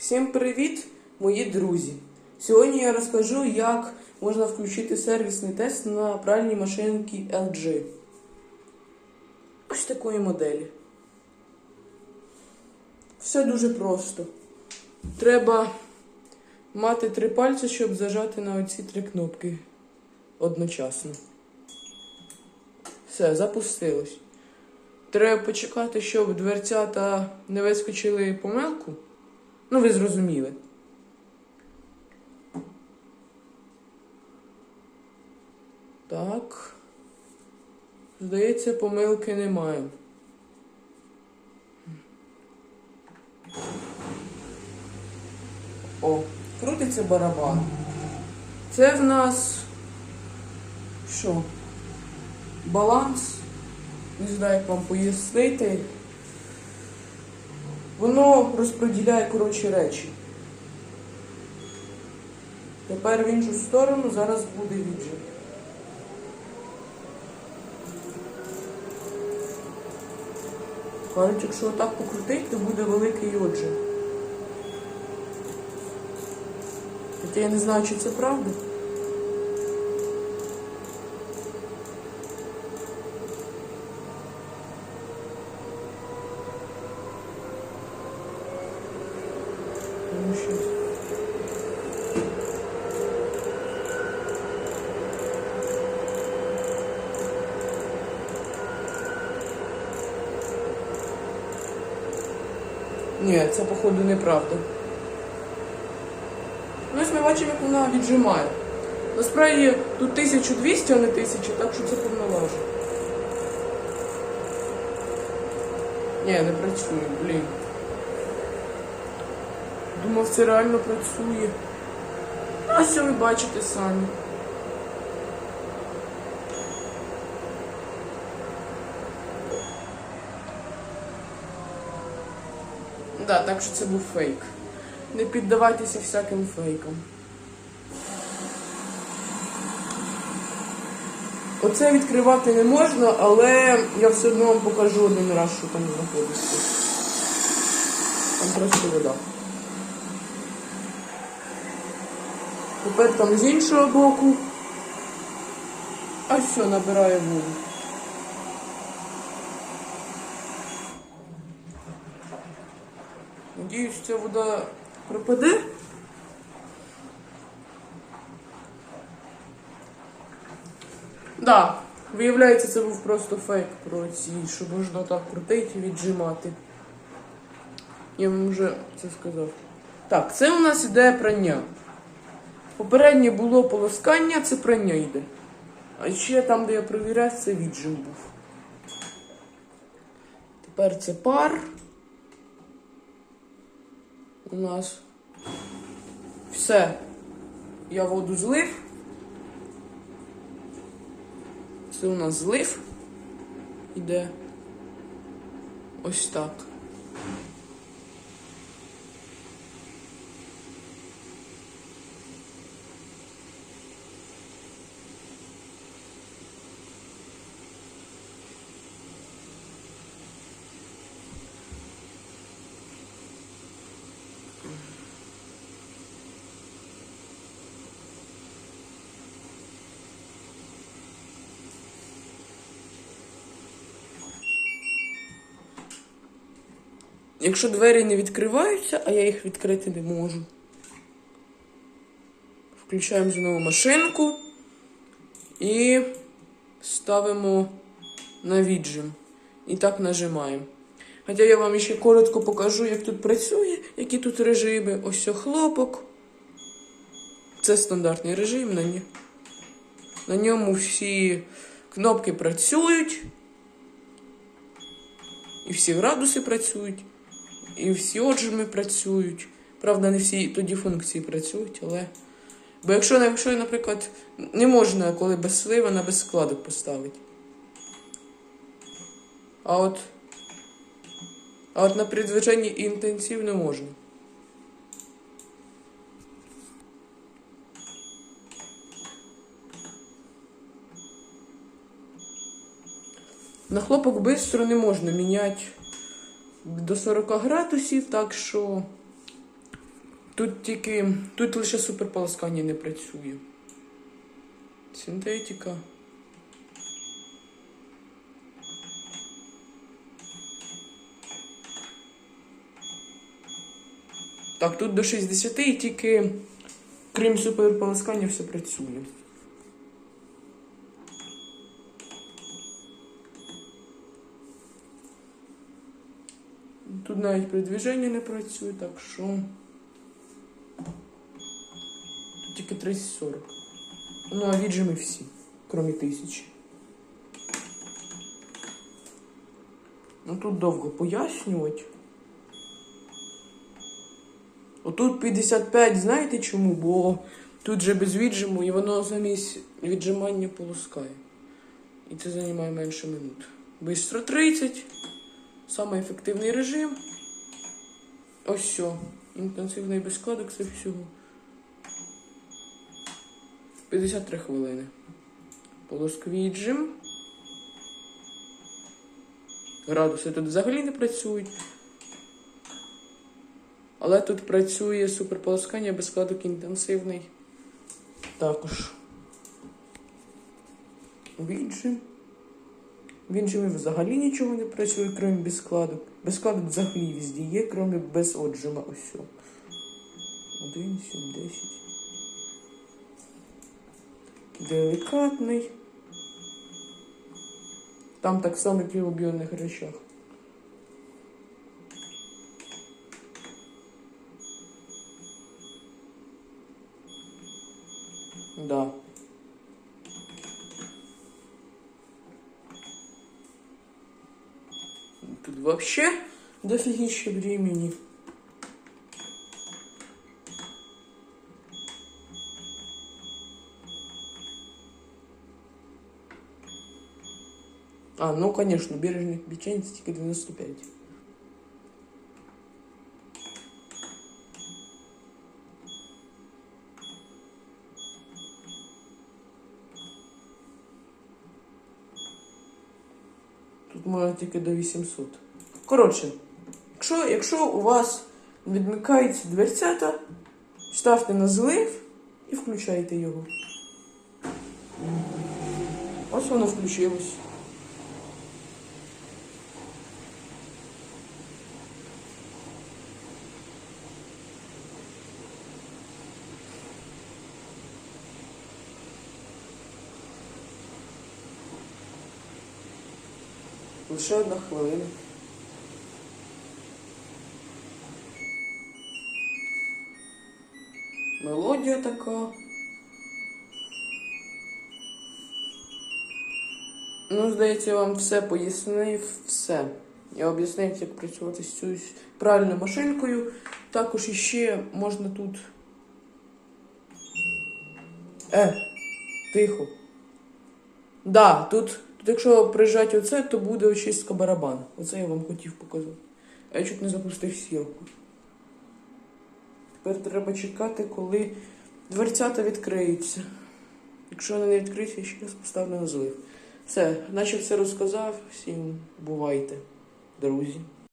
Всім привіт, мої друзі! Сьогодні я розкажу, як можна включити сервісний тест на пральній машинці LG. Ось такої моделі. Все дуже просто. Треба мати три пальці, щоб зажати на оці три кнопки одночасно. Все, запустилось. Треба почекати, щоб дверцята не вискочили помилку. Ну, ви зрозуміли. Так. Здається, помилки немає. О, крутиться барабан. Це в нас що? Баланс. Не знаю, як вам пояснити. Воно розподіляє коротші речі. Тепер в іншу сторону зараз буде віджим. Кажуть, якщо отак покрутить, то буде великий отжим. Хоча я не знаю, чи це правда. Ну, щось. Ні, це походу неправда. Ну, ось ми бачимо, як вона віджимає. Насправді тут 1200, а не 1000, так що це повноважно. Ні, не працює, блін. Думав, це реально працює. А що ви бачите самі. Да, так що це був фейк. Не піддавайтеся всяким фейкам. Оце відкривати не можна, але я все одно вам покажу один раз, що там знаходиться. Там просто вода. Тепер там з іншого боку. А все, набирає воду. Надіюсь, ця вода пропаде. Да, виявляється, це був просто фейк про ці, що можна так крутити і віджимати. Я вам вже це сказав. Так, це у нас іде прання. Попереднє було полоскання, це прання йде. А ще там, де я провіряв, це віджим був. Тепер це пар. У нас все. Я воду злив. Це у нас злив. Іде ось так. Якщо двері не відкриваються, а я їх відкрити не можу. Включаємо знову машинку і ставимо на віджим. І так нажимаємо. Хоча я вам ще коротко покажу, як тут працює, які тут режими. Ось хлопок. Це стандартний режим. На, ні... на ньому всі кнопки працюють. І всі градуси працюють. І всі отжими працюють. Правда, не всі тоді функції працюють, але. Бо якщо, якщо, наприклад, не можна, коли без слива на без складок поставити. А от. А от на передвиженні інтенсивно можна. На хлопок бистро не можна міняти до 40 градусів, так що Тут тільки. Тут лише суперполоскання не працює. Синтетика. Так, тут до 60 і тільки крім суперполоскання все працює. Тут навіть передвіження не працює, так що. Тут тільки 30-40. Ну, а віджими всі, крім тисячі. Ну тут довго пояснювати. Отут 55, знаєте чому? Бо тут же без віджиму і воно замість віджимання полоскає. І це займає менше минут. Бистро 30. Самий ефективний режим. Ось все. Інтенсивний без складок це всього. 53 хвилини. Полосквіджим. Градуси тут взагалі не працюють. Але тут працює суперполоскання без складок інтенсивний. Також. Віджим. В іншому взагалі нічого не працює, крім без складок. Без складок взагалі везде є, крім без отжима. Ось. все. 1, 7, 10. Делікатний. Там так само, як в об'ємних речах. Да. Вообще дофигища времени. А, ну конечно, бережных печень тільки 95. Тут можна тільки до 800. Коротше, якщо, якщо у вас відмикається дверцята, ставте на злив і включайте його. Ось воно включилось. Лише одна хвилина. Мелодія така. Ну, здається, я вам все пояснив, все. Я об'яснив, як працювати з цією правильною машинкою. Також іще можна тут. Е, тихо. Да, тут, тут якщо прижати оце, то буде очистка барабану. Оце я вам хотів показати. Я чуть не запустив сілку. Тепер треба чекати, коли дверцята відкриються. Якщо вони не відкриються, я ще раз поставлю на злив. Все, наче все розказав. Всім бувайте, друзі.